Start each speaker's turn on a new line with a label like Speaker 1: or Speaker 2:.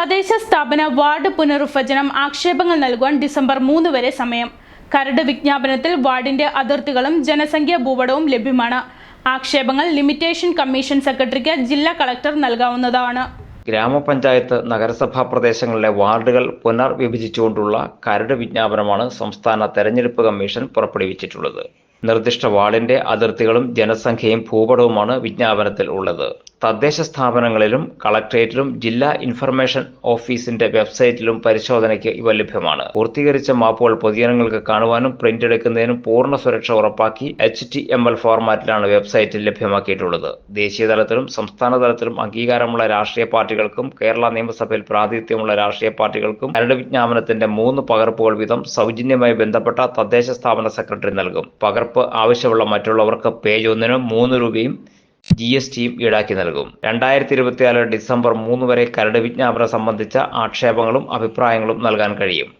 Speaker 1: തദ്ദേശ സ്ഥാപന വാർഡ് പുനരുഭജനം ആക്ഷേപങ്ങൾ നൽകുവാൻ ഡിസംബർ മൂന്ന് വരെ സമയം. കരട് വിജ്ഞാപനത്തിൽ വാർഡിന്റെ അതിർത്തികളും ജനസംഖ്യ ഭൂപടവും ലഭ്യമാണ്. ആക്ഷേപങ്ങൾ ലിമിറ്റേഷൻ കമ്മീഷൻ സെക്രട്ടറിക്ക് ജില്ലാ കളക്ടർ നൽകാവുന്നതാണ്.
Speaker 2: ഗ്രാമപഞ്ചായത്ത് നഗരസഭാ പ്രദേശങ്ങളിലെ വാർഡുകൾ പുനർവിഭജിച്ചുകൊണ്ടുള്ള കരട് വിജ്ഞാപനമാണ് സംസ്ഥാന തെരഞ്ഞെടുപ്പ് കമ്മീഷൻ പുറപ്പെടുവിച്ചിട്ടുള്ളത്. നിർദ്ദിഷ്ട വാർഡിന്റെ അതിർത്തികളും ജനസംഖ്യയും ഭൂപടവുമാണ് വിജ്ഞാപനത്തിൽ ഉള്ളത്. തദ്ദേശ സ്ഥാപനങ്ങളിലും കളക്ടറേറ്റിലും ജില്ലാ ഇൻഫർമേഷൻ ഓഫീസിന്റെ വെബ്സൈറ്റിലും പരിശോധനയ്ക്ക് ഇവ ലഭ്യമാണ്. പൂർത്തീകരിച്ച മാപ്പുകൾ പൊതുജനങ്ങൾക്ക് കാണുവാനും പ്രിന്റ് എടുക്കുന്നതിനും പൂർണ സുരക്ഷ ഉറപ്പാക്കി എച്ച് ടി എം എൽ ഫോർമാറ്റിലാണ് വെബ്സൈറ്റിൽ ലഭ്യമാക്കിയിട്ടുള്ളത്. ദേശീയ തലത്തിലും സംസ്ഥാന തലത്തിലും അംഗീകാരമുള്ള രാഷ്ട്രീയ പാർട്ടികൾക്കും കേരള നിയമസഭയിൽ പ്രാതിനിധ്യമുള്ള രാഷ്ട്രീയ പാർട്ടികൾക്കും കരട് വിജ്ഞാപനത്തിന്റെ മൂന്ന് പകർപ്പുകൾ വീതം സൗജന്യമായി ബന്ധപ്പെട്ട തദ്ദേശ സ്ഥാപന സെക്രട്ടറി നൽകും. പകർപ്പ് ആവശ്യമുള്ള മറ്റുള്ളവർക്ക് പേജ് ഒന്നിന് മൂന്ന് രൂപയും ജി എസ് ടിയും ഈടാക്കി നൽകും. രണ്ടായിരത്തി ഇരുപത്തിനാല് ഡിസംബർ മൂന്ന് വരെ കരട് വിജ്ഞാപനം സംബന്ധിച്ച ആക്ഷേപങ്ങളും അഭിപ്രായങ്ങളും നൽകാൻ കഴിയും.